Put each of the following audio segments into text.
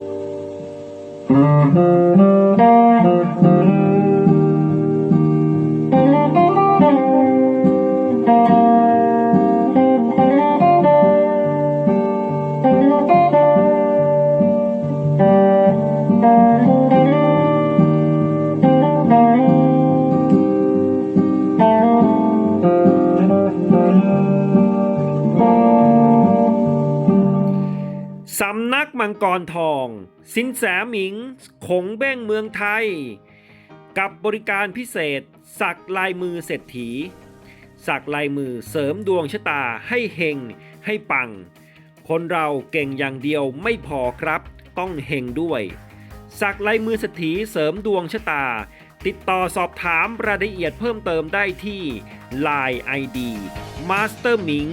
Mm-hmm. สำนักมังกรทอง สินแสหมิง ขงเบ้งเมืองไทย กับบริการพิเศษ สักลายมือเศรษฐี สักลายมือเสริมดวงชะตาให้เฮงให้ปัง คนเราเก่งอย่างเดียวไม่พอครับ ต้องเฮงด้วย สักลายมือเศรษฐีเสริมดวงชะตา ติดต่อสอบถามรายละเอียดเพิ่มเติมได้ที่ Line ID Master หมิง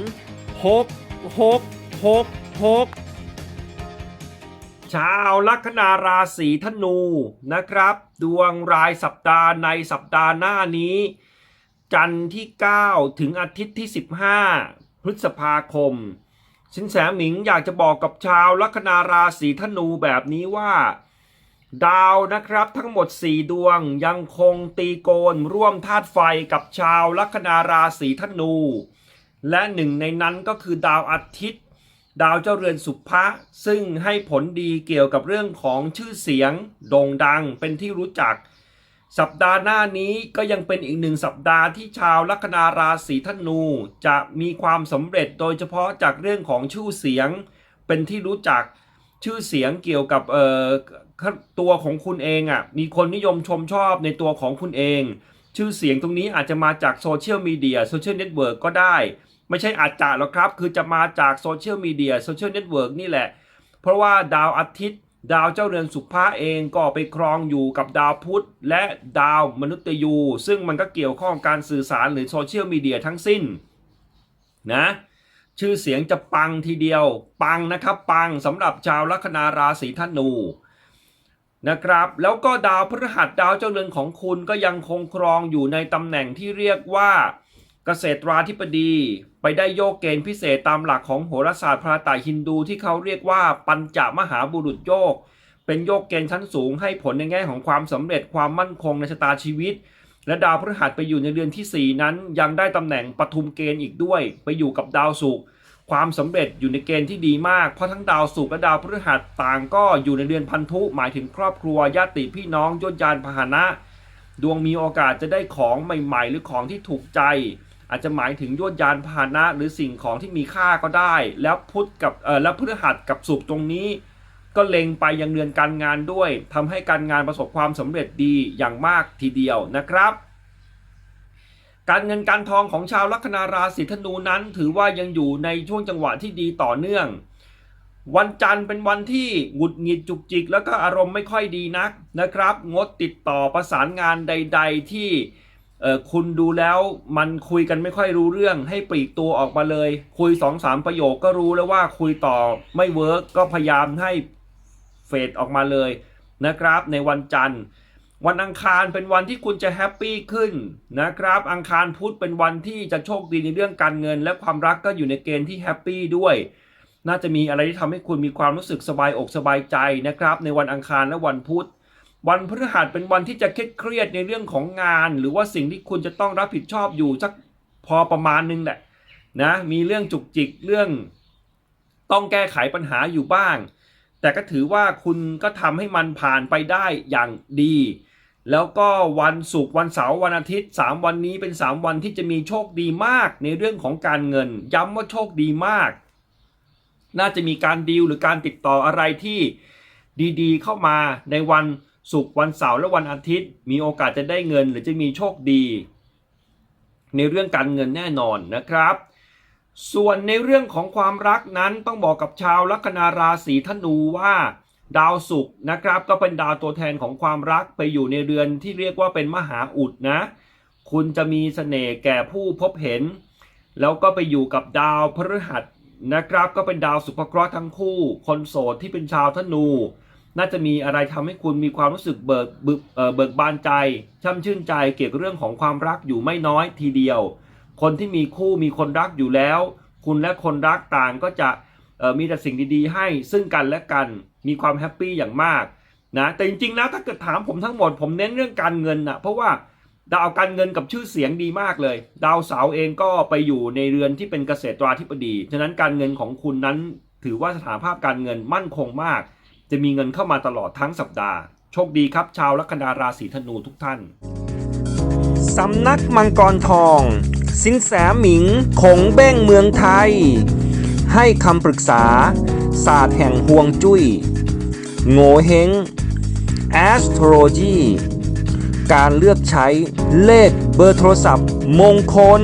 6 6 6 6 ชาวลัคนาราศีธนูนะครับ ดวงรายสัปดาห์ในสัปดาห์หน้านี้ จันทร์ที่ 9 ถึงอาทิตย์ที่ 15 พฤษภาคม สินแสหมิงอยากจะบอกกับชาวลัคนาราศีธนูแบบนี้ว่า ดาวนะครับทั้งหมด 4 ดวงยังคงตีโกนร่วมธาตุไฟกับชาวลัคนาราศีธนู และหนึ่งในนั้นก็คือดาวอาทิตย์ ดาวเจ้าเรือนสุภะซึ่งให้ผลดีเกี่ยวกับเรื่องของชื่อเสียง โด่งดังเป็นที่รู้จัก สัปดาห์หน้านี้ก็ยังเป็นอีกหนึ่งสัปดาห์ที่ชาวลัคนาราศีธนู จะมีความสำเร็จโดยเฉพาะจากเรื่องของชื่อเสียง เป็นที่รู้จักชื่อเสียงเกี่ยวกับเอ่อตัวของคุณเองอะ่ะมีคนนิยมชมชอบในตัวของคุณเอง ชื่อเสียงตรงนี้อาจจะมาจากโซเชียลมีเดียโซเชียลเน็ตเวิร์กก็ได้ ไม่ใช่อาจจะหรอกครับ คือจะมาจากโซเชียลมีเดียโซเชียลเน็ตเวิร์กนี่แหละ เพราะว่าดาวอาทิตย์ ดาวเจ้าเรือนสุภาเองก็ไปครองอยู่กับดาวพุธ และดาวมนุษย์ยู ซึ่งมันก็เกี่ยวข้องกับการสื่อสารหรือโซเชียลมีเดียทั้งสิ้นนะชื่อเสียงจะปังทีเดียว ปังนะครับปังสำหรับชาวลัคนาราศีธนูนะครับแล้วก็ดาวพฤหัสดาวเจ้าเรือนของคุณก็ยังคงครองอยู่ในตำแหน่งที่เรียกว่า เกษตราธิบดีไปได้โยกเกณฑ์พิเศษตามหลักของโหราศาสตร์พราตาฮินดูที่เขาเรียกว่าปัญจมหาบุรุษโยก เป็นโยกเกณฑ์ชั้นสูงให้ผลในแง่ของความสำเร็จความมั่นคงในชะตาชีวิต และดาวพฤหัสไปอยู่ในเดือนที่ 4 นั้นยังได้ตำแหน่งปทุมเกณฑ์อีกด้วย ไปอยู่กับดาวศุกร์ความสำเร็จอยู่ในเกณฑ์ที่ดีมาก เพราะทั้งดาวศุกร์และดาวพฤหัสต่างก็อยู่ในเดือนพันธุหมายถึงครอบครัวญาติพี่น้องยศยานพาหนะ ดวงมีโอกาสจะได้ของใหม่ ๆ หรือของที่ถูกใจ อาจจะหมายถึงยวดยานพาหนะหรือสิ่งของที่มีค่าก็ได้ แล้วพุธกับเออแล้วพฤหัสกับศุกร์ตรงนี้ ก็เล็งไปยังเรือนการงานด้วยทำให้การงานประสบความสำเร็จดีอย่างมากทีเดียวนะครับ การเงินการทองของชาวลัคนาราศีธนูนั้น ถือว่ายังอยู่ในช่วงจังหวะที่ดีต่อเนื่อง วันจันทร์เป็นวันที่หงุดหงิดจุกจิก แล้วก็อารมณ์ไม่ค่อยดีนักนะครับ งดติดต่อประสานงานใด ๆ ที่ เออคุณดูแล้วมันคุยกันไม่ค่อยรู้เรื่องให้ปลีกตัวออกมาเลย คุยสองสามประโยคก็รู้แล้วว่าคุยต่อไม่เวิร์กก็พยายามให้เฟดออกมาเลยนะครับ ในวันจันทร์ วันอังคารเป็นวันที่คุณจะแฮปปี้ขึ้นนะครับ อังคารพุธเป็นวันที่จะโชคดีในเรื่องการเงิน และความรักก็อยู่ในเกณฑ์ที่แฮปปี้ด้วยน่าจะมีอะไรที่ทำให้คุณมีความรู้สึกสบายอกสบายใจนะครับ ในวันอังคารและวันพุธ วันพฤหัสเป็นวันที่จะเครียดเครียดในเรื่องของงาน หรือว่าสิ่งที่คุณจะต้องรับผิดชอบอยู่สักพอประมาณนึงแหละนะมีเรื่องจุกจิกเรื่อง ต้องแก้ไขปัญหาอยู่บ้าง แต่ก็ถือว่าคุณก็ทำให้มันผ่านไปได้อย่างดี แล้วก็วันศุกร์วันเสาร์วันอาทิตย์ 3 วันนี้เป็น 3 วันที่จะมีโชคดีมากในเรื่องของการเงิน ย้ำว่าโชคดีมาก น่าจะมีการดีลหรือการติดต่ออะไรที่ดีๆ เข้ามาในวัน ศุกร์วันเสาร์และวันอาทิตย์ มีโอกาสจะได้เงินหรือจะมีโชคดี ในเรื่องการเงินแน่นอนนะครับ ส่วนในเรื่องของความรักนั้นต้องบอกกับชาวลัคนาราศีธนูว่า ดาวศุกร์นะครับ ก็เป็นดาวตัวแทนของความรักไปอยู่ในเรือนที่เรียกว่าเป็นมหาอุดนะ คุณจะมีเสน่ห์แก่ผู้พบเห็น แล้วก็ไปอยู่กับดาวพฤหัสนะครับ ก็เป็นดาวสุภเคราะห์ทั้งคู่ คนโสดที่เป็นชาวธนู น่าจะมีอะไรทำให้คุณมีความรู้สึกเบิกเบิกเอ่อเบิกบานใจช่ำชื่นใจเกี่ยวกับเรื่องของความรักอยู่ไม่น้อยทีเดียว คนที่มีคู่มีคนรักอยู่แล้ว คุณและคนรักต่างก็จะเอ่อมีแต่สิ่งดีๆ ให้ซึ่งกันและกันมีความแฮปปี้อย่างมากนะแต่จริงๆแล้วถ้าเกิดถามผมทั้งหมดผมเน้นเรื่องการเงินนะเพราะว่าดาวการเงินกับชื่อเสียงดีมากเลย ดาวเสาเองก็ไปอยู่ในเรือนที่เป็นเกษตราธิบดี ฉะนั้นการเงินของคุณนั้นถือว่าสถานภาพการเงินมั่นคงมาก จะมีเงินเข้ามาตลอดทั้งสัปดาห์ โชคดีครับชาวลัคนาราศีธนูทุกท่าน สำนักมังกรทอง สินแสหมิงคงเบ้งเมืองไทย ให้คำปรึกษา ศาสตร์แห่งห่วงจุย้ย โงเฮง astrology การเลือกใช้เลขเบอร์โทรศัพท์มงคล